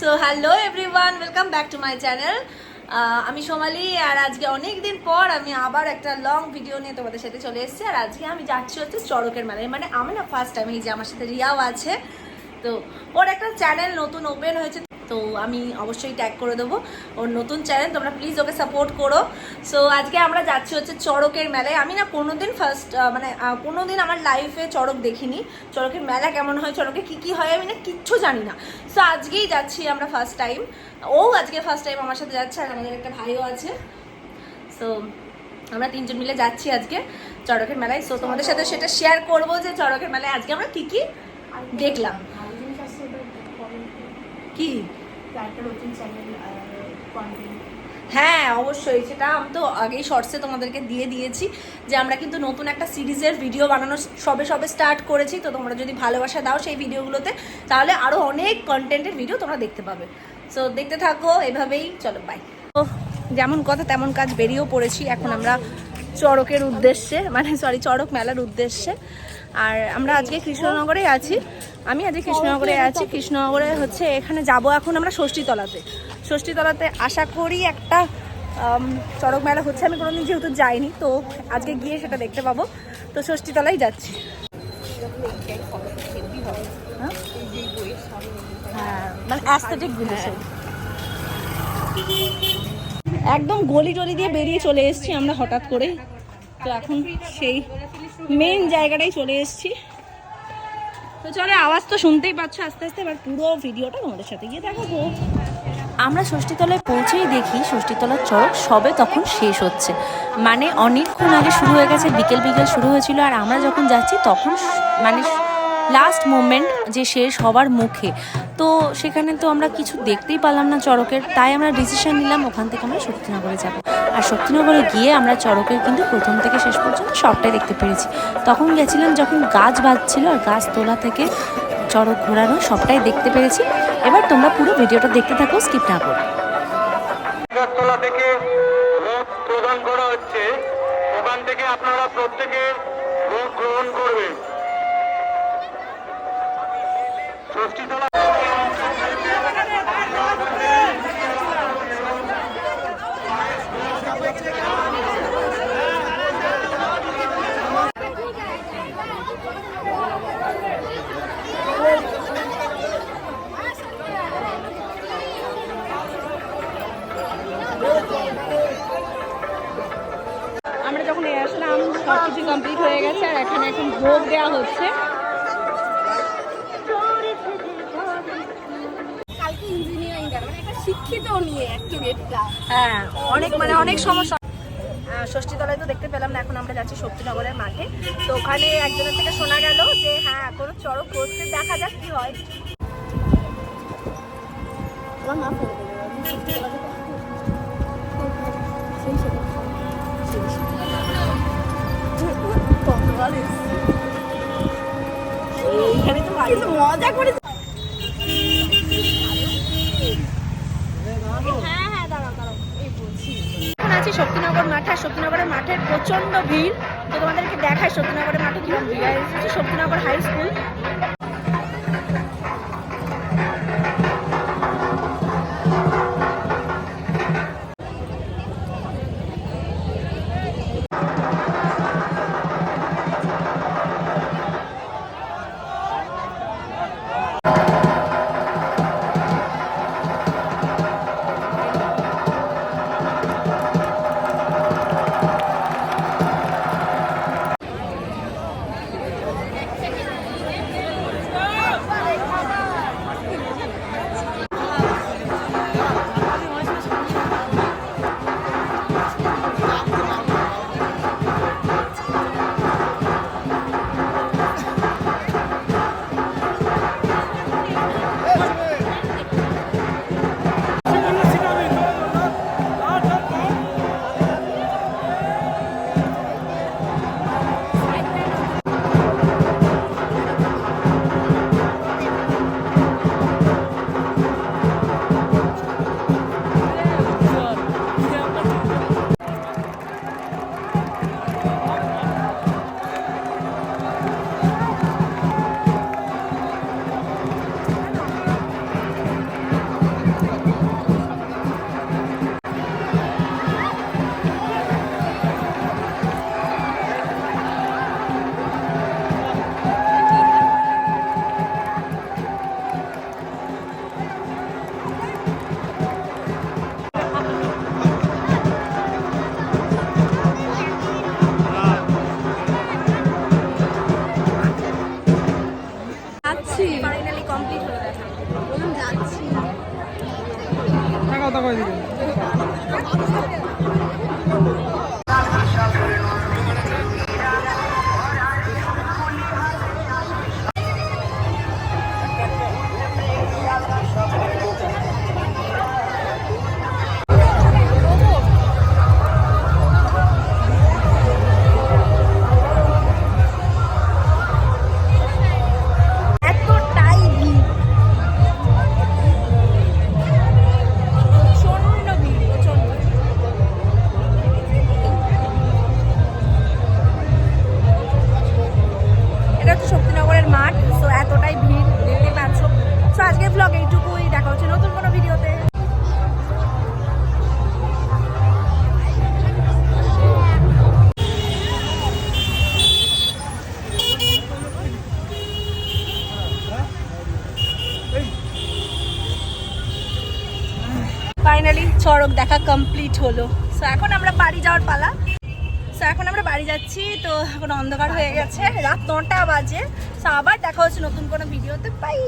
So hello everyone welcome back to my channel আমি সোমালি আর আজকে অনেক দিন পর আমি আবার একটা লং ভিডিও নিয়ে তোমাদের সাথে চলে এসেছি। আর আজকে আমি যাচ্ছি হচ্ছে চড়কের মেলায়। মানে আমি না ফার্স্ট টাইম এই যে আমার সাথে রিয়াও আছে। তো ওর একটা চ্যানেল নতুন ওপেন হয়েছে। তো আমি অবশ্যই ট্যাগ করে দেবো। ওর নতুন চ্যানেল তোমরা প্লিজ ওকে সাপোর্ট করো। সো আজকে আমরা যাচ্ছি হচ্ছে চড়কের মেলায়। আমি না কোনো দিন ফার্স্ট মানে কোনো দিন আমার লাইফে চড়ক দেখিনি। চড়কের মেলা কেমন হয় চড়কে কি কি হয় আমি না কিচ্ছু জানি না। সো আজকেই যাচ্ছি আমরা ফার্স্ট টাইম ও আজকে ফার্স্ট টাইম আমার সাথে যাচ্ছে আর আমাদের একটা ভাইও আছে। সো আমরা তিনজন মিলে যাচ্ছি আজকে চড়কের মেলায়। সো তোমাদের সাথে সেটা শেয়ার করব যে চড়কের মেলায় আজকে আমরা কি কি দেখলাম। কি? হ্যাঁ অবশ্যই। সেটা আমি তো আগেই শর্টসে তোমাদেরকে দিয়ে দিয়েছি যে আমরা কিন্তু নতুন একটা সিরিজের ভিডিও বানানো সবে সবে স্টার্ট করেছি। তো তোমরা যদি ভালোবাসা দাও সেই ভিডিওগুলোতে তাহলে আরও অনেক কন্টেন্টের ভিডিও তোমরা দেখতে পাবে। সো দেখতে থাকো, এভাবেই। চলো বাই তো যেমন কথা, তেমন কাজ বেরিয়েও পড়েছি। এখন আমরা চড়কের উদ্দেশ্যে মানে সরি চড়ক মেলার উদ্দেশ্যে। আর আমরা আজকে কৃষ্ণনগরে আছি। আমি আজকে কৃষ্ণনগরে আছি। কৃষ্ণনগরে হচ্ছে এখানে যাব এখন আমরা ষষ্ঠীতলাতে। ষষ্ঠীতলাতে আশা করি একটা চড়ক মেলা হচ্ছে। আমি কোনোদিন যেহেতু যাইনি তো আজকে গিয়ে সেটা দেখতে পাবো। তো ষষ্ঠীতলাই যাচ্ছি। হ্যাঁ? হ্যাঁ মানে অ্যাস্থেটিক জিনিস একদম গলি টলি দিয়ে বেরিয়ে চলে এসেছি আমরা হঠাৎ করেই। তো এখন সেই মেন জায়গাটাই চলে এসেছি। তো চলে, আওয়াজ তো শুনতেই পাচ্ছ আস্তে আস্তে, এবার পুরো ভিডিওটা তোমাদের সাথে গিয়ে দেখাবো। আমরা ষষ্ঠীতলায় পৌঁছেই দেখি ষষ্ঠীতলার চড়ক সবে তখন শেষ হচ্ছে। মানে অনেকক্ষণ আগে শুরু হয়ে গেছে, বিকেল বিকেল শুরু হয়েছিল, আর আমরা যখন যাচ্ছি তখন মানে লাস্ট মোমেন্ট যে শেষ হবার মুখে। তো সেখানে তো আমরা কিছু দেখতেই পারলাম না চড়কের তাই আমরা ডিসিশন নিলাম ওখান থেকে আমরা শক্তিনগরে যাব। আর শক্তিনগরে গিয়ে আমরা চড়কের কিন্তু প্রথম থেকে শেষ পর্যন্ত সবটাই দেখতে পেরেছি। তখন গেছিলাম যখন গাছ বাজছিল আর গাছ তোলা থেকে চড়ক ঘোরানো সবটাই দেখতে পেরেছি। এবার তোমরা পুরো ভিডিওটা দেখতে থাকো, স্কিপ না করে। গাছতলা থেকে প্রদান করা হচ্ছে। ওখান থেকে আপনারা প্রত্যেকে গ্রহণ করবেন। আমরা যখন আসলাম সব কিছু কমপ্লিট হয়ে গেছে আর এখানে এখন ভোগ দেওয়া হচ্ছে। মানে একটা শিক্ষিত নিয়ে একটু হ্যাঁ অনেক মানে অনেক সমস্যা। ষষ্ঠীতলায় তো দেখতে পেলাম না এখন আমরা যাচ্ছি শক্তিনগরের মাঠে। তো ওখানে একজনের থেকে শোনা গেল যে হ্যাঁ কোনো চড়ক করতে দেখা যাক কি হয়। এইখানে তো মজা করে হ্যাঁ হ্যাঁ দাঁড়াও দাঁড়াও এই বলছি এখন আছি শক্তিনগর মাঠে, আর শক্তিনগরের মাঠের প্রচণ্ড ভিড়। তো তোমাদেরকে দেখায় শক্তিনগরের মাঠে কীরকম ভিড়। Shaktinagar high school. Finally Charak দেখা কমপ্লিট হলো। সো এখন আমরা বাড়ি যাওয়ার পালা। সো এখন আমরা বাড়ি যাচ্ছি, তো এখন অন্ধকার হয়ে গেছে। রাত নটা বাজে। সো আবার দেখা হচ্ছে নতুন কোনো ভিডিওতে বাই